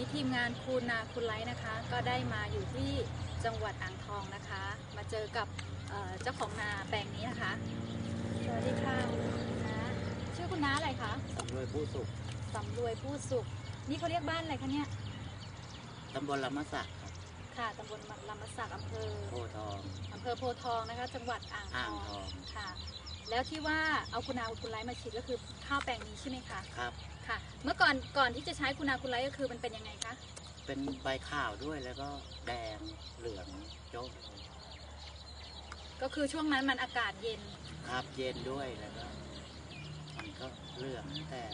นี้ทีมงานคุณนาคุณไลท์นะคะ ก็ได้มาอยู่ที่จังหวัดอ่างทองนะคะ มาเจอกับเอ่อเจ้าของนาแปลงนี้นะคะ สวัสดีค่ะคุณน้าชื่อคุณน้าอะไรคะสำรวยผู้สุขสำรวยผู้สุข นี่เขาเรียกบ้านอะไรคะเนี่ยตำบลลำมะสักครับค่ะตำบลลำมะสักอำเภอโพธิ์ทองอำเภอโพธิ์ทองนะคะ จังหวัดอ่างทอ่างองทองค่ะ แล้วที่ว่าเอาคุณนาคุณไลท์มาฉีดก็คือข้าวแปลงนี้ใช่ไหมคะครับ ค่ะ เมื่อก่อนก่อนที่จะใช้คุณนาคุณไลท์ก็คือมันเป็นยังไงคะเป็นใบข้าวด้วยแล้วก็แดงเหลืองโจ๊กก็คือช่วงนั้นมันอากาศเย็นครับเย็นด้วยแล้วก็มันก็เหลืองแต่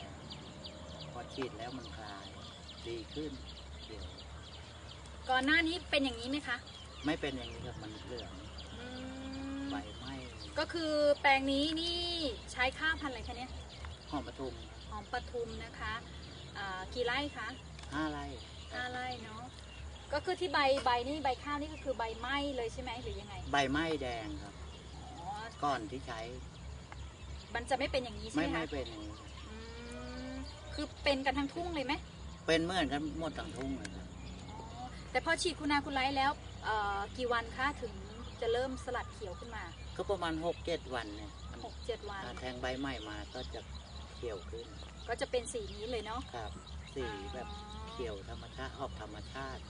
พอฉีดแล้วมันคลายดีขึ้นเดี๋ยวก่อนหน้านี้เป็นอย่างนี้ไหมคะ ไม่เป็นอย่างนี้ครับมันเหลืองอืมใบไหม้ ก็คือแปลงนี้นี่ใช้ข้าวพันธุ์อะไรคะเนี่ยหอมปทุมหอมปทุมนะคะอ่ากี่ไร่คะห้าไร่ห้าไร่เนาะก็คือที่ใบใบนี่ใบข้าวนี่ก็คือใบไหม้เลยใช่ไหมหรือยังไงใบไหม้แดงครับอ๋อก่อนที่ใช้ มันจะไม่เป็นอย่างนี้ใช่ไม่ไหมไม่คะเป็นอย่างนี้ครับอืมคือเป็นกันทั้งทุ่งเลยไหมเป็นเหมื่อนกันหมดทั้งทุ่งเลยครับอ๋อแต่พอฉีดคุณนาคุณไลท์แล้วเอ่อกี่วันคะถึงจะเริ่มสลัดเขียวขึ้นมา ก็ประมาณหกเจ็ดวันเนี่ยมันหกเจ็ดวันถ้าแทงใบใหม่มาก็จะเขียวขึ้นก็จะเป็นสีนี้เลยเนาะครับ สีแบบเขียวธรรมชาติออกธรรมชาติ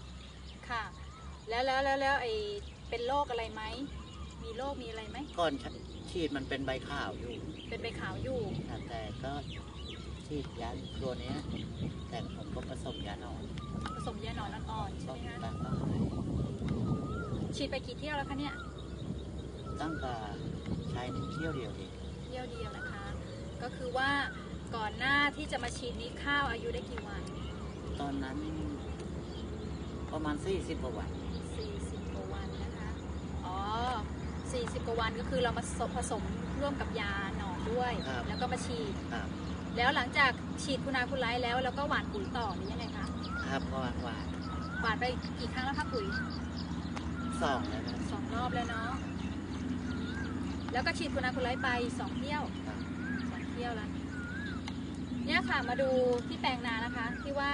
ค่ะ แล้วแล้วแล้วแล้วไอ้เป็นโรคอะไรไหม มีโรคมีอะไรไหม ก่อนฉีดมันเป็นใบขาวอยู่ เป็นใบขาวอยู่ แต่ก็ฉีดยาตัวเนี้ยแต่ผมก็ผสมยาหนอนผสมยาหนอนอ่อนๆใช่ก็ไหมคะตั้งก็หายฉีดไปกี่เที่ยวแล้วคะเนี่ย ตั้งแต่ใช้เที่ยวเดียวเองเที่ยวเดียวนะคะ ก็คือว่าก่อนหน้าที่จะมาฉีดนี้ข้าวอายุได้กี่วัน ตอนนั้นประมาณ 40กว่าวัน40กว่าวันนะคะ อ๋อ 40กว่าวันก็คือเรามาผสมร่วมกับยาหนอนด้วยครับแล้วก็มาฉีดครับแล้วหลังจากฉีดคุณอาคุณไลท์แล้วเราก็หว่านปุ๋ยต่อหรือยังไงคะ ครับก็หวานหว่านไปกี่ครั้งแล้วคะปุ๋ยสองแล้วนะสองรอบแล้วเนาะ แล้วก็ฉีดคุณอาคุณไลท์ไปสองเที่ยวครับสองเที่ยวแล้วเนี่ยค่ะมาดูที่แปลงนานะคะ ที่ว่า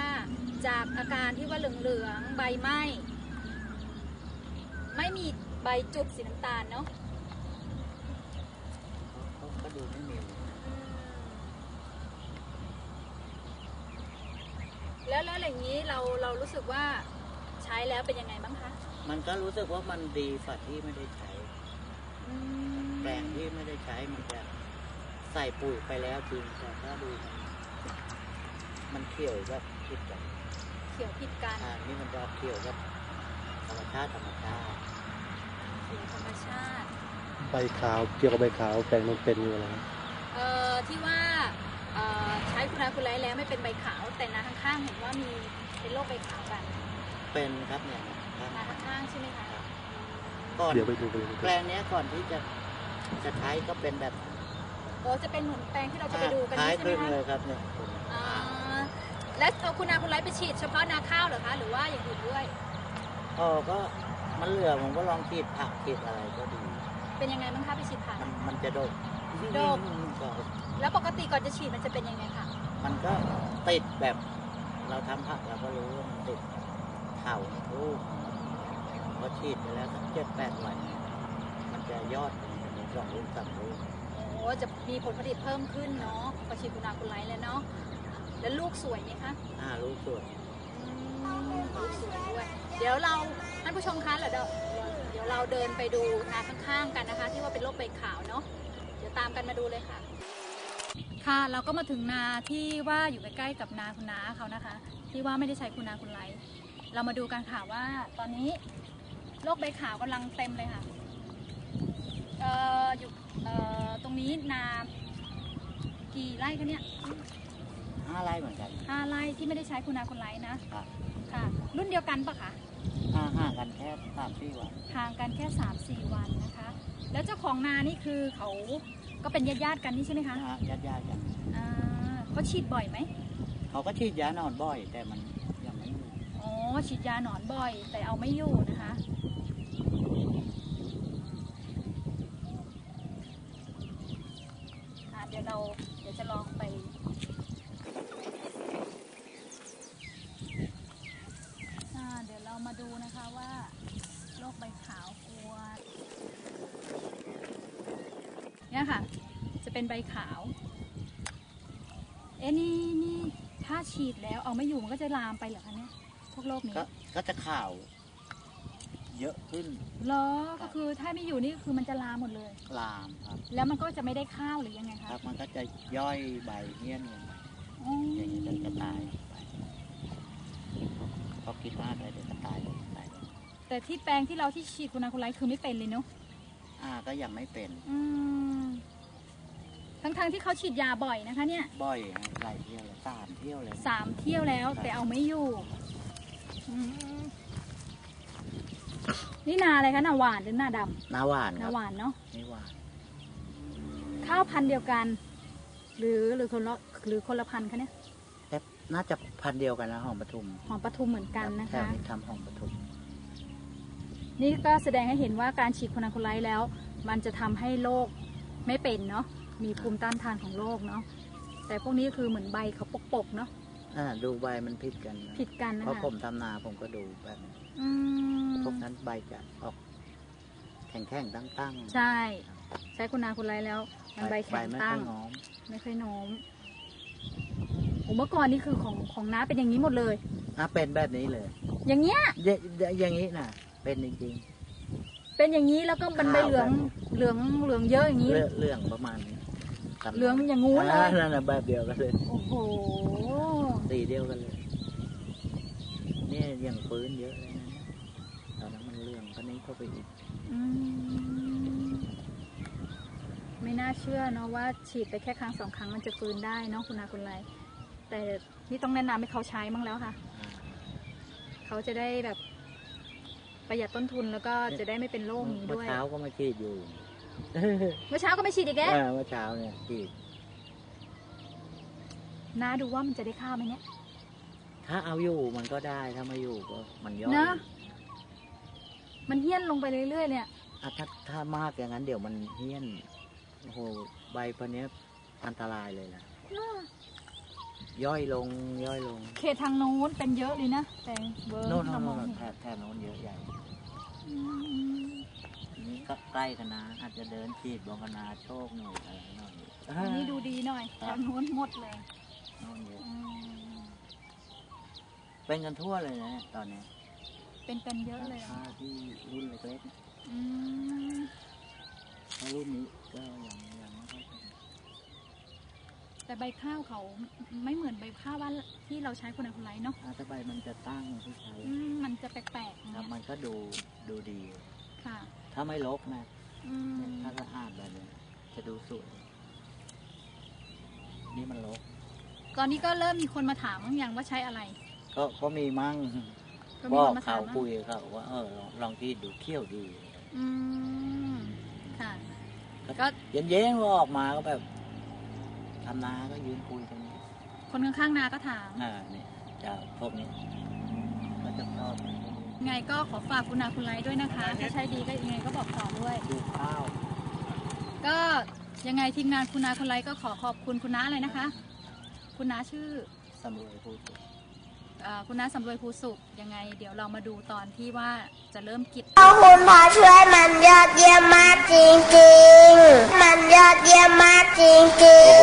จากอาการที่ว่าเหลืองๆใบไหม้ไม่มีใบจุดสีน้ำตาลเนาะเขาก็ดูไม่มีแล้วแล้วอย่างนี้เราเรารู้สึกว่าใช้แล้วเป็นยังไงบ้างคะ มันก็รู้สึกว่ามันดีฝ่าที่ไม่ได้ใช้อืม แปลงที่ไม่ได้ใช้มันจะใส่ปุ๋ยไปแล้วจริงแต่ถ้าดูมันมันเขียวแบบผิดกันเขียวผิดกันอ่านี่มันจะเขียวแบบธรรมชาติธรรมชาติเขียวธรรมชาติ ใบขาวเกี่ยวกับใบขาวแปลงมันเป็นอยู่แล้วเอ่อที่ว่าเอ่อใช้คุณอาคุณไลท์แล้วไม่เป็นใบขาวแต่นาข้างๆเห็นว่ามีเป็นโรคใบขาวกันเป็นครับเนี่ยครับนาข้างๆใช่ไหมคะก่อนเดี๋ยวไปดูไปดูแปลงเนี้ยก่อนที่จะ จะใช้ก็เป็นแบบโอ้จะเป็นเหมือนแปลงที่เราจะไปดูกันคล้ายนี่ใช่คไหมลึงคะเลยครับเนี่ยอ่าแล้วเอาคุณอาคุณไลท์ไปฉีดเฉพาะนาข้าวเหรอคะ หรือว่าอย่างอื่นด้วย พอก็มันเหลือผมก็ลองฉีดผักฉีดอะไรก็ดี เป็นยังไงบ้างคะไปฉีดผ่านมันมันจะโดกโดกก็แล้วปกติก่อนจะฉีดมันจะเป็นยังไงคะมันก็ติดแบบ เราทำผักเราก็รู้ว่ามันติดเข่าลูกพอฉีดไปแล้วสักเจ็ดแปดวันเนี่ยมันจะยอดมันจะ สองลูกสามลูกโอ้จะมีผลผลิตเพิ่มขึ้นเนาะพอฉีดคุณอาคุณไลท์แล้วเนาะแล้วลูกสวยไหมคะห้าลูกส่วนอืมลูกสวยด้วยเดี๋ยวเราท่านผู้ชมคะเดี๋ยวเราเดี๋ยวเราเดินไปดูนาข้างๆกันนะคะ ที่ว่าเป็นโรคใบขาวเนาะเดี๋ยวตามกันมาดูเลยค่ะ ค่ะเราก็มาถึงนาที่ว่าอยู่ใกล้ๆกับนาคุณน้าเขานะคะ ที่ว่าไม่ได้ใช้คุณนาคุณไลท์เรามาดูกันค่ะว่าตอนนี้โรคใบขาวกำลังเต็มเลยค่ะ เอ่ออยู่เอ่อตรงนี้นากี่ไร่คะเนี่ยห้าไร่เหมือนกัน ห้าไร่ที่ไม่ได้ใช้คุณนาคุณไลท์นะครับ ค่ะ รุ่นเดียวกันปะคะ ห้าห่างกันแค่สามสี่วันห่างกันแค่ 3 4 วันนะคะ แล้วเจ้าของนานี่คือเขาก็เป็นญาติญาติๆกันนี่ใช่ไหมคะนะฮะญาติญาติๆกันอ่าเขาฉีดบ่อยไหมเขาก็ฉีดยาหนอนบ่อย แต่มันยังไม่อยู่อ๋อฉีดยาหนอนบ่อย แต่เอาไม่อยู่นะคะอะเดี๋ยวเราเดี๋ยวจะลองไป ยค่ะ จะ เป็นใบขาว เอ๊ะนี่นี่ถ้าฉีดแล้วเอาไม่อยู่มันก็จะลามไปเหรอคะเนี่ยพวกโรคนี้ก็ก็จะข่าว เยอะขึ้นเหรอก็คือถ้าไม่อยู่นี่คือมันจะลามหมดเลย ลามครับ แล้วมันก็จะไม่ได้ข้าวหรือยังไงคคะรับ มันก็จะย่อยใบเหี้ยนลงไปอ๋ออย่างนี้จะกระตายไปพอกินมากเลยเดี๋ยวกระตายลงไปแต่ที่แปลงที่เราที่ฉีดคุณอาคุณไลคือไม่เป็นเลยเนาะอ่าก็ยังไม่เป็น อืม ทั้งๆที่เขาฉีดยาบ่อยนะคะเนี่ยบ่อยฮะหลายเที่ยวเลยสามเที่ยวเลยสามเที่ยวแล้วแต่เอาไม่อยู่อืมนี่นาอะไรคะนาหวานหรือนาดำนาหวานคนารับหวานเนาะนี่หวานข้าวพันธุ์เดียวกัน หรือหรือคนละหรือคนละพันธุ์คะเนี่ยแต่น่าจะพันธุ์เดียวกันนะหอมปทุมหอมปทุมเหมือนกันนะแถวคะ นี้ทำหอมปทุมนี่ก็แสดงให้เห็นว่าการฉีดคนอาคุณไลแล้ว มันจะทำให้โรคไม่เป็นเนาะ มีภูมิต้านทานของโรคเนาะแต่พวกนี้คือเหมือนใบเขาปกๆเนาะอ่าดูใบมันผิดกันนะผิดกันนะเพราะคะผมทำนาผมก็ดูแบบนี้อืมพวกนั้นใบจะออกแข็งๆตั้งๆใช่ ใช้คุณอาคุณไลแล้ว มันใบแข็งไม่ตั้ค่ง อยง้อมไม่ค่อยโน้มโอ้เมื่อก่อนนี่คือของของน้าเป็นอย่างนี้หมดเลย อะเป็นแบบนี้เลยอย่างเงี้ย เยอย่างนี้น่ะ เป็นจริง เป็นอย่างนี้แล้วก็มันใบขาวเหลืองแบบนี้เหลืองเหลืองเยอะอย่างๆนี้ เรื่องเรื่องประมาณนี้ ตำเหลืองอย่างงู้นเลยอ่านั่นน่ะแบบเดียวกันเลย โอ้โหสีเดียวกันเลย เนี่ยอย่างปืนเยอะเลยนะตอนนั้นมันเรื่องคนนี้เข้าไปอีกอืมไม่น่าเชื่อเนาะว่าฉีดไปแค่ครั้งสองครั้งมันจะฟื้นได้เนาะคุณอาคุณไลแต่นี่ต้องแนะนำให้เขาใช้มั้งแล้วค่ะ อ่าเขาจะได้แบบประหยัดต้นทุนแล้วก็จะได้ไม่เป็นโรคนี้เมื่ด้อวย เช้าก็มาฉีดอยู่ เมื่อเช้าก็ไม่ฉีดอีกแล้วเออเมื่อเช้าเนี่ยฉีดน้าดูว่ามันจะได้ข้าวไหมเนี่ย ถ้าเอาอยู่มันก็ได้ถ้าไม่อยู่ก็มันย่อยนะ มันเหี้ยนลงไปเรื่อยๆเนี่ยอะถ้าถ้ามากอย่างนั้นเดี๋ยวมันเฮี้ยนโอ้โหใบพวกเนี้ยอันตรายเลยนะย่อยลงย่อยลงเขตทางโน้นเป็นเยอะเลยนะแตงเบอร์โน่นที่โน่เรานมองโน่นเห็นแถบแถบโน้นเยอะใหญ่อืม นี่ก็ใกล้กันนะอาจจะเดินฉีดบองกนาโชคหน่อยอะไรหน่อยอันนี้ดูดีหน่อยครัทาบงโน้นหมดเลยโน่นเยอะอืมเป็นกันทั่วเลยนะตอนนี้เป็นเป็นเยอะเลยอะถ้าที่รุ่นเล็กๆนะอืมถ้ารุ่นนี้ก็ยังยังไม่ค่อยเป็นแต่ใบข้าวเขาไม่เหมือนใบข้าวว่าที่เราใช้คนไหนคนไรเนาะอะถ้าใบมันจะตั้งที่ใช้อืมมันจะแปลกๆอย่างครับเงี้ยมันก็ดูดูดีค่ะ ถ้าไม่ลกนะอืมถ้าสะอาดแบบนี้จะดูสวย นี่มันลก ตอนนี้ก็เริ่มมีคนมาถามบ้างยังว่าใช้อะไร ก็ก็มีมั่งก็บมีอคกนมาเขาถามบ้างคุยกับเขาว่าเออลองลองที่ดูเขี้ยวดี อืมค่ะ ก็เย็นเย็นๆว่าออกมาก็แบบทำนาก็ยืนคุยกันคนข้างๆนาก็ถาม อ่าเนี่ยจะพวกนี้ก็จะชอบยัง ไงก็ขอฝากคุณนาคุณไลท์ด้วยนะคะ ถ้าใช้ดีก็ยังไงก็บอกต่อด้วย ดูข้าว ก็ยังไงทีมงานคุณนาคุณไลท์ก็ขอขอบคุณคุณน้าเลยนะคะ คุณน้าชื่อสำรวยพูดถูกเอ่อคุณน้าสำรวยภูสุขยังไง เดี๋ยวเรามาดูตอนที่ว่าจะเริ่มกิจ ขอบคุณพอช่วยมันยอดเยี่ยมมากจริงๆ มันยอดเยี่ยมมากจริงๆ